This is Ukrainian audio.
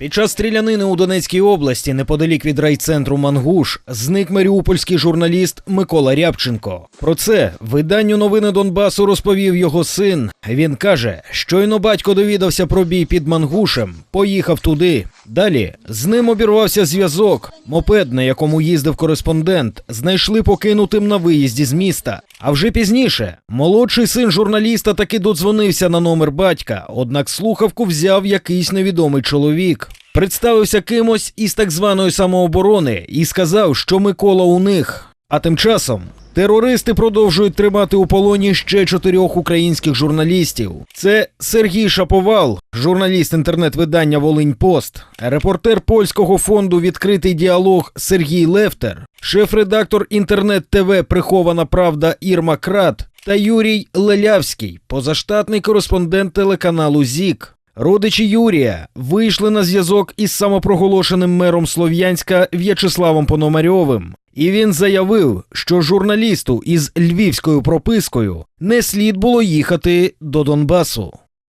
Під час стрілянини у Донецькій області, неподалік від райцентру Мангуш, зник маріупольський журналіст Микола Рябченко. Про це виданню новини Донбасу розповів його син. Він каже, щойно батько довідався про бій під Мангушем, поїхав туди. Далі з ним обірвався зв'язок. Мопед, на якому їздив кореспондент, знайшли покинутим на виїзді з міста. А вже пізніше молодший син журналіста таки додзвонився на номер батька, однак слухавку взяв якийсь невідомий чоловік. Представився кимось із так званої самооборони і сказав, що Микола у них. А тим часом терористи продовжують тримати у полоні ще чотирьох українських журналістів. Це Сергій Шаповал, журналіст інтернет-видання Волинь Пост, репортер польського фонду Відкритий діалог Сергій Левтер, шеф-редактор інтернет-ТВ Прихована Правда Ірма Крат та Юрій Лелявський, позаштатний кореспондент телеканалу ЗІК. Родичі Юрія вийшли на зв'язок із самопроголошеним мером Слов'янська В'ячеславом Пономарьовим. І він заявив, що журналісту із львівською пропискою не слід було їхати до Донбасу.